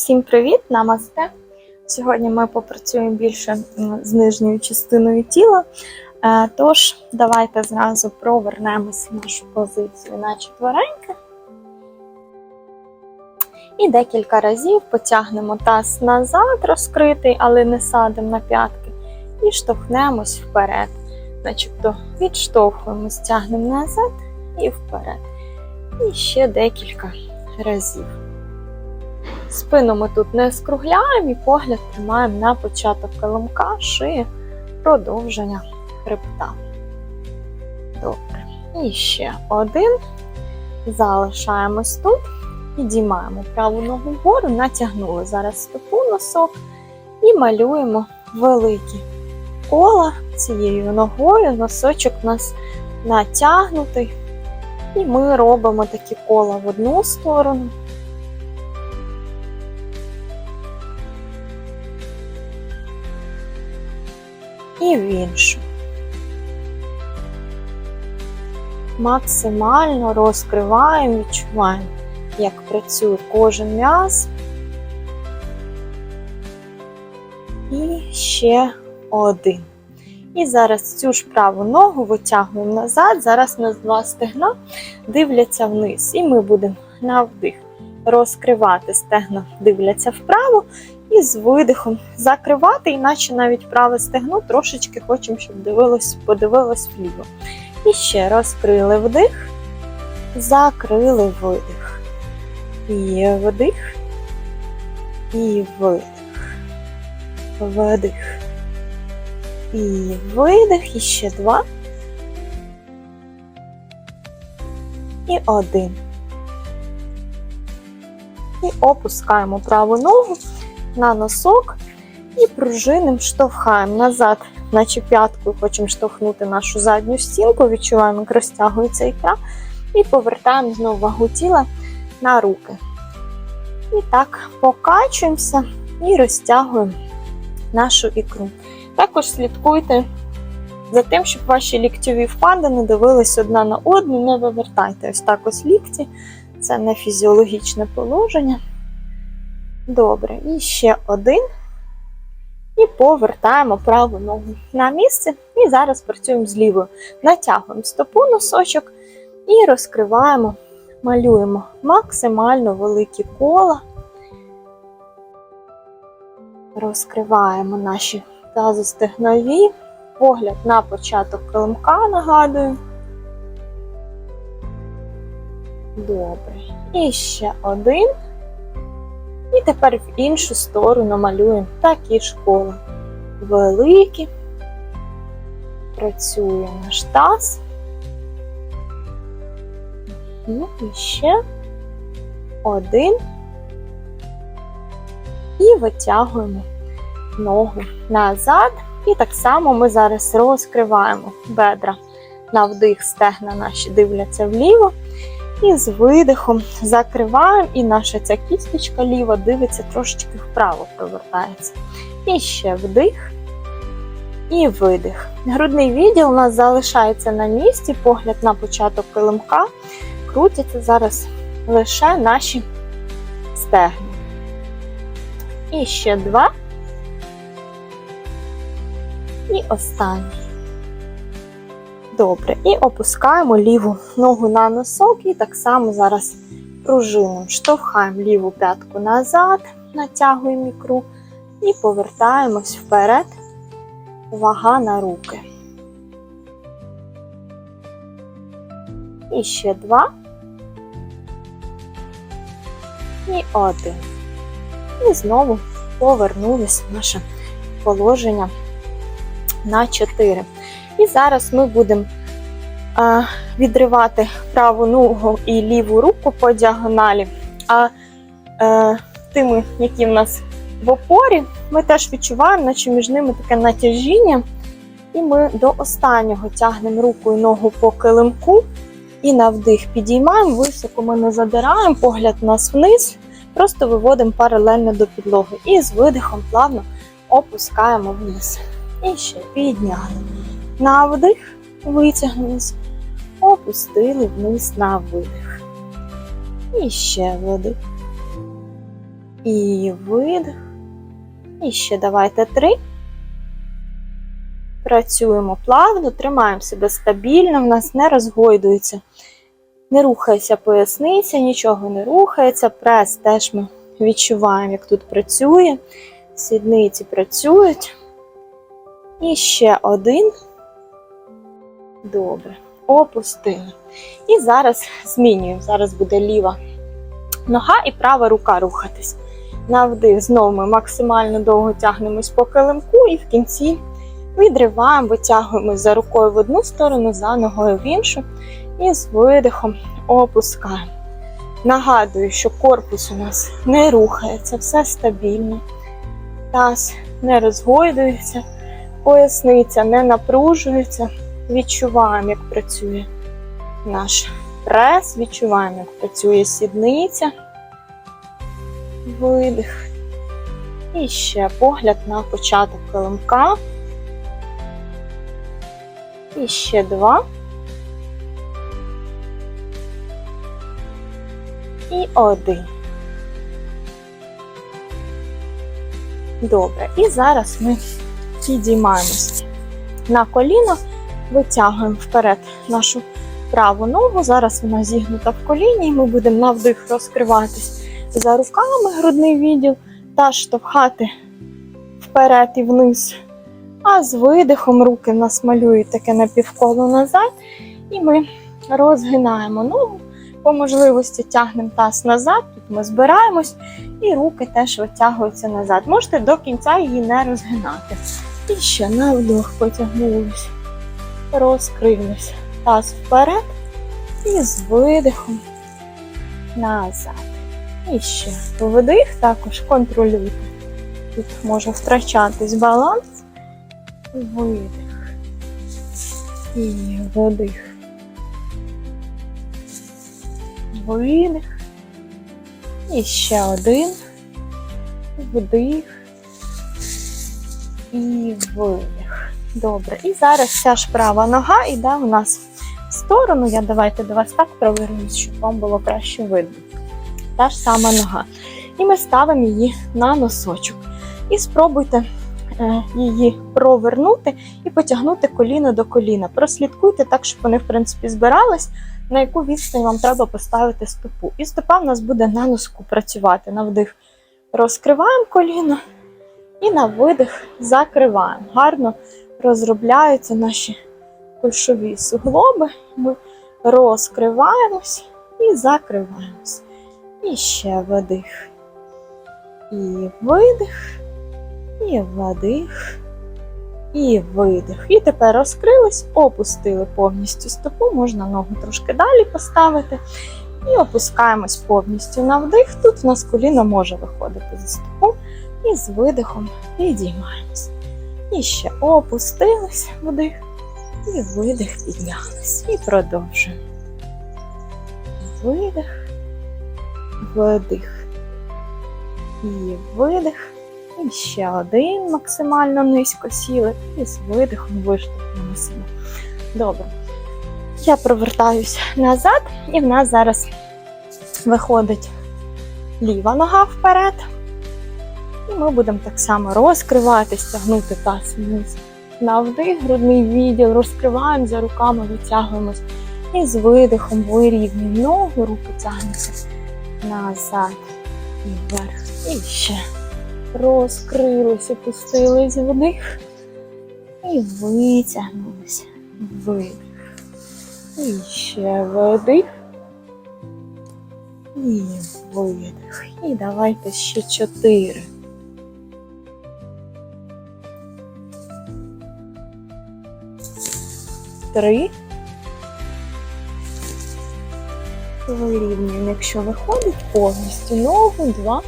Всім привіт, намасте! Сьогодні ми попрацюємо більше з нижньою частиною тіла. Е, Тож, давайте зразу провернемося в нашу позицію на четвереньки. І декілька разів потягнемо таз назад, розкритий, але не садимо на п'ятки, і штовхнемось вперед. Начебто відштовхуємось, тягнемо назад і вперед. І ще декілька разів. Спину ми тут не скругляємо і погляд тримаємо на початок килимка, шиї, продовження хребта. Добре. І ще один. Залишаємось тут. Підіймаємо праву ногу вгору, натягнули зараз стопу носок і малюємо великі кола цією ногою. Носочок у нас натягнутий. І ми робимо такі кола в одну сторону. І в іншу. Максимально розкриваємо, відчуваємо, як працює кожен м'яз. І ще один. І зараз цю ж праву ногу витягуємо назад. Зараз у нас два стегна дивляться вниз. І ми будемо на вдих розкривати стегна, дивляться вправо, і з видихом закривати, іначе навіть праве стегно трошечки хочемо, щоб дивилось, подивилось вліво. І ще розкрили вдих, закрили видих. І вдих, і видих. Вдих. І видих, і ще два. І один. І опускаємо праву ногу на носок і пружиним штовхаємо назад, наче п'яткою хочемо штовхнути нашу задню стінку, відчуваємо, як розтягується ікра, і повертаємо знову вагу тіла на руки. І так покачуємося і розтягуємо нашу ікру. Також слідкуйте за тим, щоб ваші ліктьові впадини дивились одна на одну, не вивертайте ось так ось лікті. Це не фізіологічне положення. Добре, і ще один. І повертаємо праву ногу на місце. І зараз працюємо з лівою. Натягуємо стопу носочок і розкриваємо, малюємо максимально великі кола. Розкриваємо наші тазостегнові, погляд на початок килимка, нагадую. Добре. І ще один. І тепер в іншу сторону малюємо такі ж кола. Великі. Працює наш таз. Ну, і ще один. І витягуємо ногу назад. І так само ми зараз розкриваємо бедра на вдих, стегна наші дивляться вліво. І з видихом закриваємо, і наша ця кісточка ліва дивиться трошечки вправо, провертається. І ще вдих і видих. Грудний відділ у нас залишається на місці, погляд на початок килимка. Крутяться зараз лише наші стегна. І ще два. І останній. Добре, і опускаємо ліву ногу на носок, і так само зараз пружинимо. Штовхаємо ліву п'ятку назад, натягуємо ікру і повертаємось вперед, вага на руки. І ще два. І один. І знову повернулись в наше положення на 4. І зараз ми будемо відривати праву ногу і ліву руку по діагоналі. А е, тими, які в нас в опорі, ми теж відчуваємо, наче між ними таке натяжіння. І ми до останнього тягнемо руку і ногу по килимку. І на вдих підіймаємо, високо ми не задираємо, погляд нас вниз, просто виводимо паралельно до підлоги. І з видихом плавно опускаємо вниз. І ще підняли. На вдих, витягнулись, опустили вниз на видих. І ще вдих. І видих. І ще давайте три. Працюємо плавно, тримаємо себе стабільно, в нас не розгойдується. Не рухається поясниця, нічого не рухається. Прес теж ми відчуваємо, як тут працює. Сідниці працюють. І ще один. Добре. Опустили. І зараз змінюємо. Зараз буде ліва нога і права рука рухатись. На вдих знову ми максимально довго тягнемось по килимку і в кінці відриваємо, витягуємось за рукою в одну сторону, за ногою в іншу. І з видихом опускаємо. Нагадую, що корпус у нас не рухається, все стабільно. Таз не розгойдується, поясниця не напружується. Відчуваємо, як працює наш прес, відчуваємо, як працює сідниця. Видих. І ще погляд на початок килимка. І ще два. І один. Добре. І зараз ми підіймаємося на коліно, витягуємо вперед нашу праву ногу. Зараз вона зігнута в коліні, і ми будемо на вдих розкриватись за руками грудний відділ та штовхати вперед і вниз. А з видихом руки в нас малюють таке напівколо назад, і ми розгинаємо ногу. По можливості тягнемо таз назад, тут ми збираємось, і руки теж витягуються назад. Можете до кінця її не розгинати. І ще на вдох потягнулися, розкрилися. Таз вперед і з видихом назад. І ще вдих також контролюйте. Тут може втрачатись баланс. Видих. І вдих. Видих. І ще один. Вдих. І видих. Добре. І зараз вся ж права нога йде у нас в сторону. Я давайте до вас так провернусь, щоб вам було краще видно. Та ж сама нога. І ми ставимо її на носочок. І спробуйте е, її провернути і потягнути коліно до коліна. Прослідкуйте так, щоб вони, в принципі, збирались, на яку відстань вам треба поставити стопу. І стопа в нас буде на носку працювати. На вдих розкриваємо коліно і на видих закриваємо. Гарно розробляються наші кульшові суглоби. Ми розкриваємось і закриваємось. І ще вдих. І видих, і вдих, і видих. І тепер розкрились, опустили повністю стопу, можна ногу трошки далі поставити. І опускаємось повністю на вдих. Тут в нас коліно може виходити за стопу. І з видихом підіймаємось. І ще опустились вдих. І видих піднялись. І продовжуємо. Видих, вдих. І видих. І ще один максимально низько сіли. І з видихом виштовхнули себе. Добре. Я провертаюсь назад, і в нас зараз виходить ліва нога вперед. І ми будемо так само розкриватись, тягнути таз вниз. На вдих, грудний відділ, розкриваємо за руками, витягуємось. І з видихом вирівнюємо ногу, руки тягнуться назад і вверх. І ще розкрилися, пустились вдих. І витягнулися. Видих. І ще вдих. І видих. І давайте ще чотири. Три. Вирівнюємо, якщо виходить повністю ногу, два.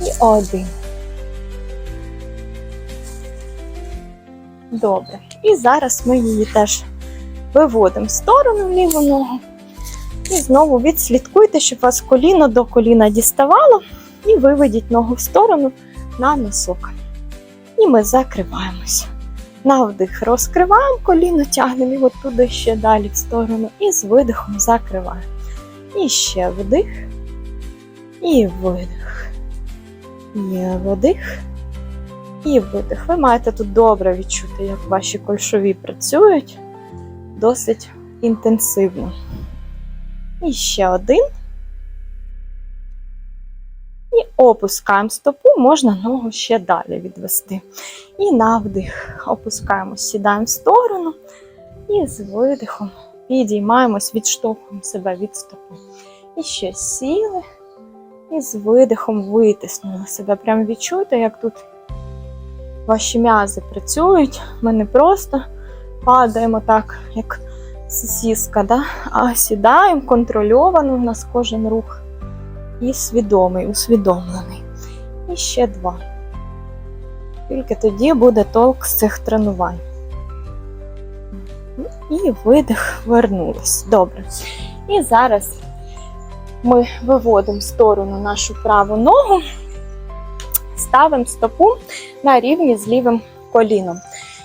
І один. Добре. І зараз ми її теж виводимо в сторону ліву ногу. І знову відслідкуйте, щоб вас коліно до коліна діставало. І виведіть ногу в сторону на носок. І ми закриваємося. На вдих розкриваємо коліно, тягнемо його туди ще далі в сторону. І з видихом закриваємо. І ще вдих. І видих. Є вдих. І видих. Ви маєте тут добре відчути, як ваші кольшові працюють досить інтенсивно. І ще один. Опускаємо стопу, можна ногу ще далі відвести. І на вдих. Опускаємо, сідаємо в сторону. І з видихом підіймаємось, відштовхуємо себе від стопи. І ще сіли. І з видихом витиснули себе. Прям відчуйте, як тут ваші м'язи працюють. Ми не просто падаємо так, як сосіска, да? а сідаємо контрольовано, у нас кожен рух і свідомий, усвідомлений. І ще два. Тільки тоді буде толк з цих тренувань. І видих, вернулись. Добре. І зараз ми виводимо в сторону нашу праву ногу, ставимо стопу на рівні з лівим коліном.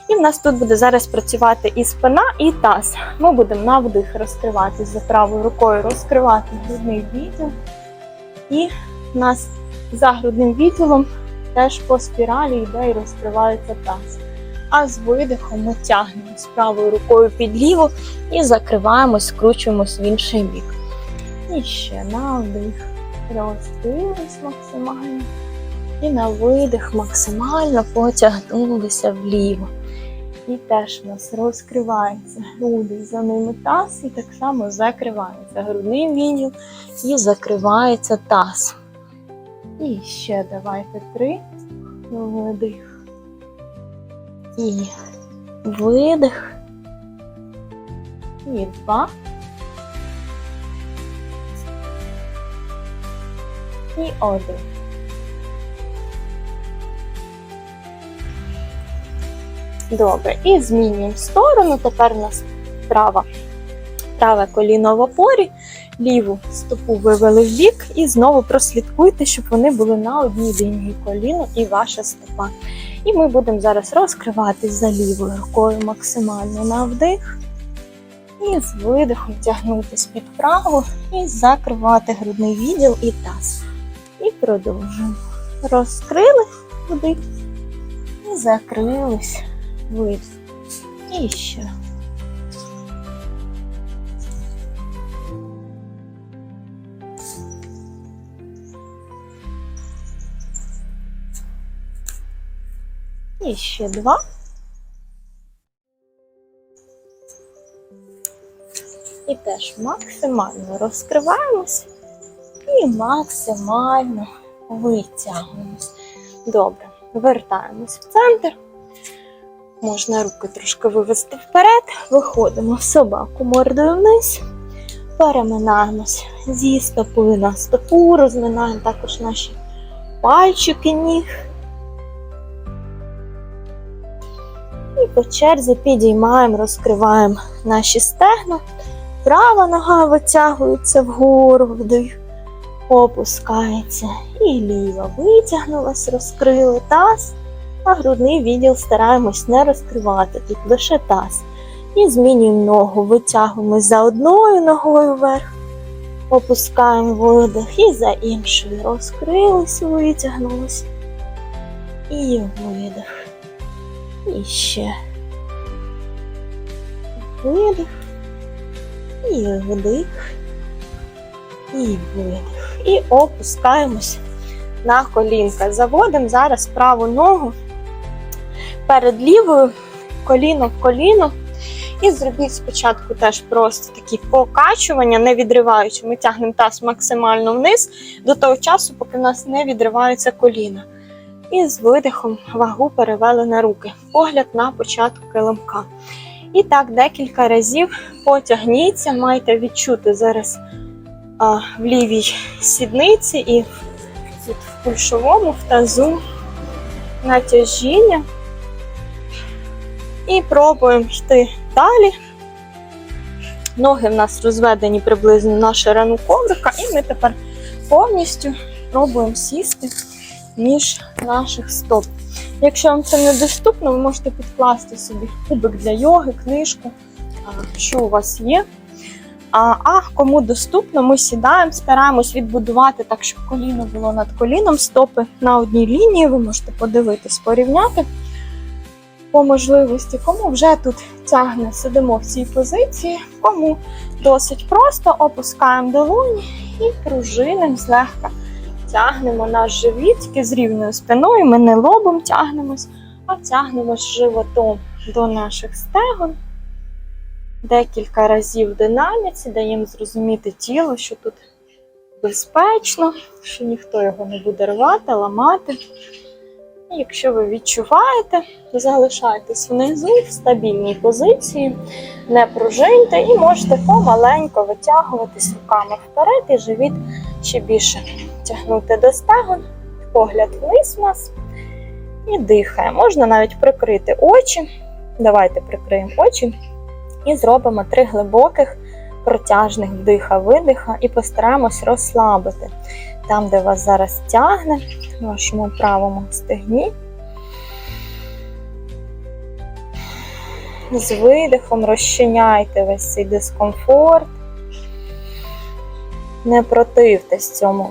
І в нас тут буде зараз працювати і спина, і таз. Ми будемо на вдих розкриватись за правою рукою, розкривати грудний відділ. І в нас за грудним відділом теж по спіралі йде і розкривається таз. А з видихом ми тягнемось правою рукою під ліву і закриваємось, скручуємось в інший бік. І ще на вдих. Розкрились максимально. І на видих максимально потягнулися вліво. І теж у нас розкривається груди, за ними таз, і так само закривається грудний відділ і закривається таз. І ще давайте три. Видих. І видих. І два. І один. Добре, і змінюємо сторону. Тепер у нас права, праве коліно в опорі, ліву стопу вивели в бік і знову прослідкуйте, щоб вони були на одній лінії коліно і ваша стопа. І ми будемо зараз розкриватись за лівою рукою максимально на вдих. І з видихом тягнутися під праву і закривати грудний відділ і таз. І продовжуємо. Розкрили вдих і закрились видих. І ще. І два. І теж максимально розкриваємось і максимально витягуємось. Добре, вертаємось в центр. Можна руки трошки вивести вперед, виходимо в собаку мордою вниз, переминаємось зі стопи на стопу, розминаємо також наші пальчики ніг. І по черзі підіймаємо, розкриваємо наші стегна. Права нога витягується вгору, вдих, опускається. І ліва витягнулась, розкрили таз а грудний відділ стараємось не розкривати, тут лише таз. І змінюємо ногу, витягуємось за одною ногою вверх, опускаємо видих і за іншою. Розкрились, витягнулись. І видих. І ще. Видих. І вдих. І видих. І опускаємось на колінка. Заводимо зараз праву ногу перед лівою, коліно в коліно. І зробіть спочатку теж просто такі покачування, не відриваючи. Ми тягнемо таз максимально вниз до того часу, поки в нас не відриваються коліна. І з видихом вагу перевели на руки. Погляд на початку килимка. І так декілька разів потягніться, маєте відчути зараз а, в лівій сідниці і тут в кульшовому, в тазу натяжіння. І пробуємо йти далі. Ноги в нас розведені приблизно на ширину коврика, і ми тепер повністю пробуємо сісти між наших стоп. Якщо вам це недоступно, ви можете підкласти собі кубик для йоги, книжку, що у вас є. А, а кому доступно, ми сідаємо, стараємось відбудувати так, щоб коліно було над коліном, стопи на одній лінії. Ви можете подивитись, порівняти по можливості. Кому вже тут тягне, сидимо в цій позиції, кому досить просто опускаємо долоні і пружинимо злегка. Тягнемо наш живіт тільки з рівною спиною. Ми не лобом тягнемось, а тягнемось животом до наших стегон. Декілька разів в динаміці даємо зрозуміти тіло, що тут безпечно, що ніхто його не буде рвати, ламати. Якщо ви відчуваєте, залишайтесь внизу в стабільній позиції, не пружиньте і можете помаленько витягуватись руками вперед і живіт ще більше тягнути до стегон, погляд вниз у нас і дихаємо. Можна навіть прикрити очі. Давайте прикриємо очі і зробимо три глибоких протяжних вдиха-видиха і постараємось розслабити там, де вас зараз тягне, в вашому правому стегні. З видихом розчиняйте весь цей дискомфорт. Не противтесь цьому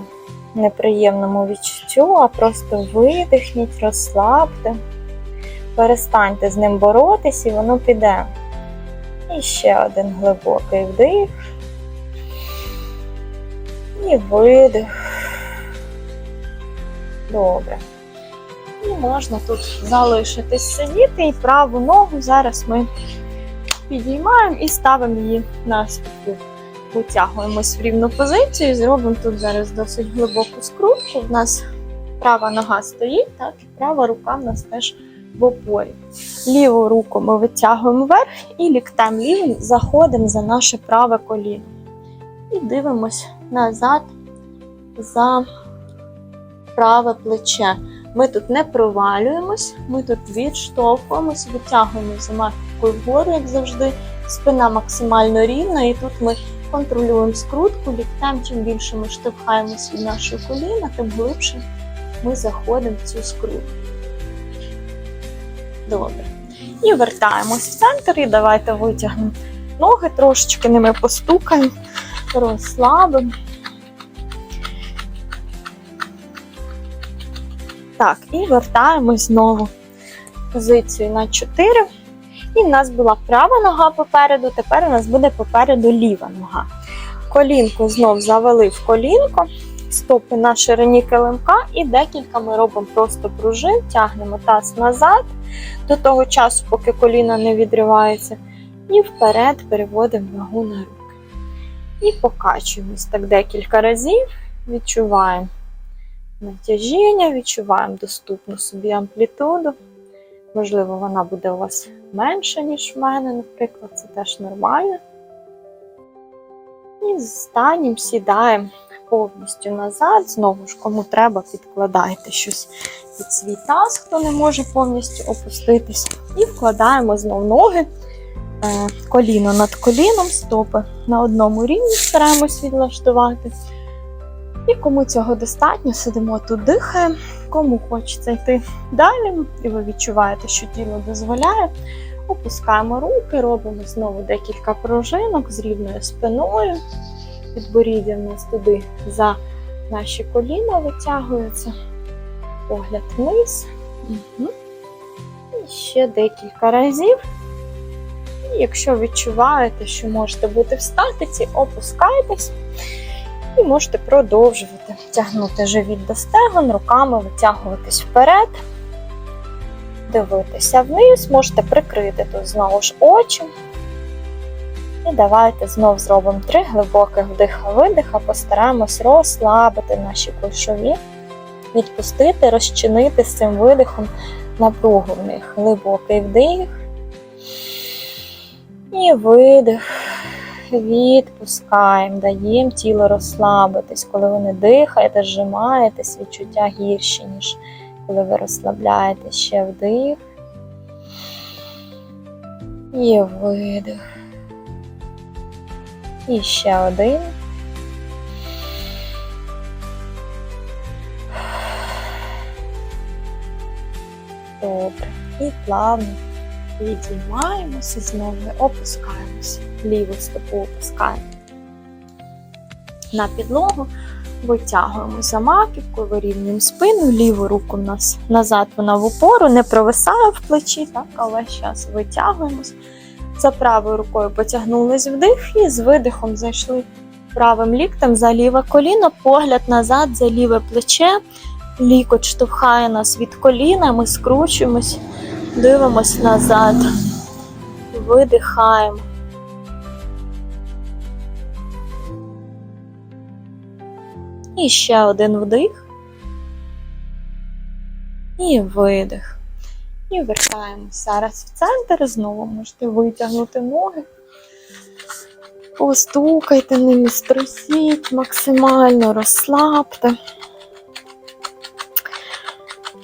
неприємному відчуттю, а просто видихніть, розслабте, перестаньте з ним боротись, і воно піде. І ще один глибокий вдих. І видих. Добре. І можна тут залишитись сидіти і праву ногу зараз ми підіймаємо і ставимо її на спину. Витягуємось в рівну позицію зробимо тут зараз досить глибоку скрутку. У нас права нога стоїть, так, і права рука в нас теж в опорі. Ліву руку ми витягуємо вверх і ліктем лівим заходимо за наше праве коліно. І дивимось назад за праве плече. Ми тут не провалюємось, ми тут відштовхуємось, витягуємо за вгору, як завжди. Спина максимально рівна, і тут ми контролюємо скрутку, ліктем, чим більше ми штовхаємось від нашого коліна, тим глибше ми заходимо в цю скрутку. Добре. І вертаємось в центр, і давайте витягнемо ноги, трошечки ними постукаємо, розслабимо. Так, і вертаємось знову позицію на 4. І в нас була права нога попереду, тепер у нас буде попереду ліва нога. Колінку знов завели в колінко, стопи на ширині килимка, і декілька ми робимо просто пружин, тягнемо таз назад до того часу, поки коліна не відривається, і вперед переводимо вагу на руки. І покачуємось так декілька разів, відчуваємо натяжіння, відчуваємо доступну собі амплітуду. Можливо, вона буде у вас менша, ніж в мене, наприклад, це теж нормально. І станем, сідаємо повністю назад. Знову ж, кому треба, підкладайте щось під свій таз, хто не може повністю опуститись. І вкладаємо знов ноги, е, коліно над коліном, стопи на одному рівні стараємось відлаштувати. І кому цього достатньо, сидимо тут, дихаємо. Кому хочеться йти далі, і ви відчуваєте, що тіло дозволяє. Опускаємо руки, робимо знову декілька пружинок з рівною спиною. Підборіддя в нас туди за наші коліна витягується. Погляд вниз. Угу. І ще декілька разів. І якщо відчуваєте, що можете бути в статиці, опускайтесь. І можете продовжувати тягнути живіт до стегон, руками витягуватись вперед, дивитися вниз, можете прикрити тут знову ж очі. І давайте знову зробимо три глибоких вдиха-видиха, постараємось розслабити наші кульшові, відпустити, розчинити з цим видихом напругу в них. Глибокий вдих і видих відпускаємо, даємо тіло розслабитись. Коли ви не дихаєте, зжимаєтесь, відчуття гірші, ніж коли ви розслабляєте ще вдих. І видих. І ще один. Добре. І плавно підіймаємося знову, опускаємося. Ліву стопу опускаємо на підлогу, витягуємо за маківку, вирівнюємо спину, ліву руку в нас назад вона в упору, не провисає в плечі, так, але зараз витягуємось. За правою рукою потягнулись вдих і з видихом зайшли правим ліктем за ліве коліно, погляд назад за ліве плече, лікоть штовхає нас від коліна, ми скручуємось, дивимось назад, видихаємо. І ще один вдих. І видих. І вертаємось зараз в центр. Знову можете витягнути ноги. Постукайте ними, струсіть максимально, розслабте.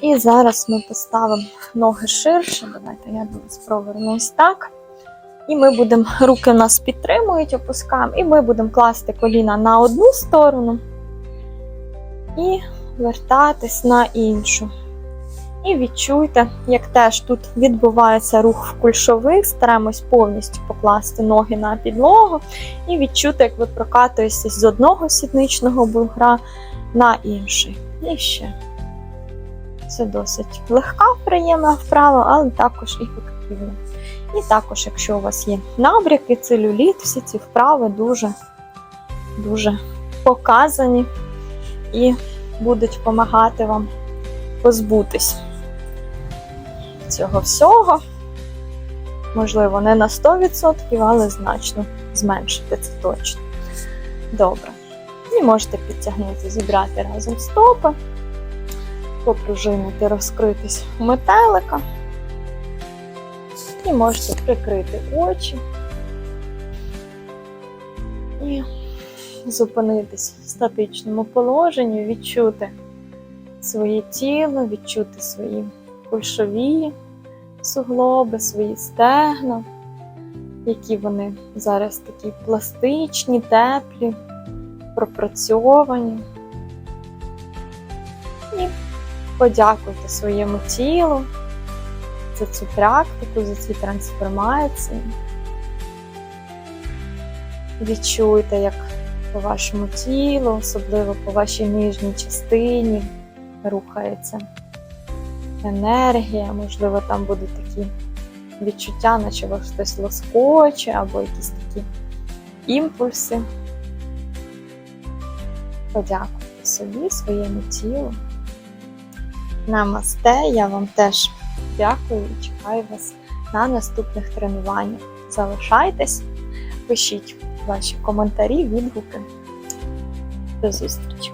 І зараз ми поставимо ноги ширше. Давайте я до вас провернусь так. І ми будемо, руки нас підтримують, опускаємо, і ми будемо класти коліна на одну сторону і вертатись на іншу. І відчуйте, як теж тут відбувається рух в кульшових, стараємось повністю покласти ноги на підлогу і відчути, як ви прокатуєтесь з одного сідничного бугра на інший. І ще. Це досить легка, приємна вправа, але також ефективна. І також, якщо у вас є набряки, целюліт, всі ці вправи дуже, дуже показані і будуть допомагати вам позбутись цього всього. Можливо, не на 100%, але значно зменшити це точно. Добре. І можете підтягнути, зібрати разом стопи, попружинити, розкритись метелика. І можете прикрити очі. Зупинитись в статичному положенні, відчути своє тіло, відчути свої кульшові суглоби, свої стегна, які вони зараз такі пластичні, теплі, пропрацьовані. І подякуйте своєму тілу за цю практику, за ці трансформації. Відчуйте, як по вашому тілу, особливо по вашій нижній частині, рухається енергія, можливо, там будуть такі відчуття, наче вас хтось лоскоче, або якісь такі імпульси. Подякуйте собі, своєму тілу. Намасте, я вам теж дякую і чекаю вас на наступних тренуваннях. Залишайтесь, пишіть ваші коментарі, відгуки. До зустрічі!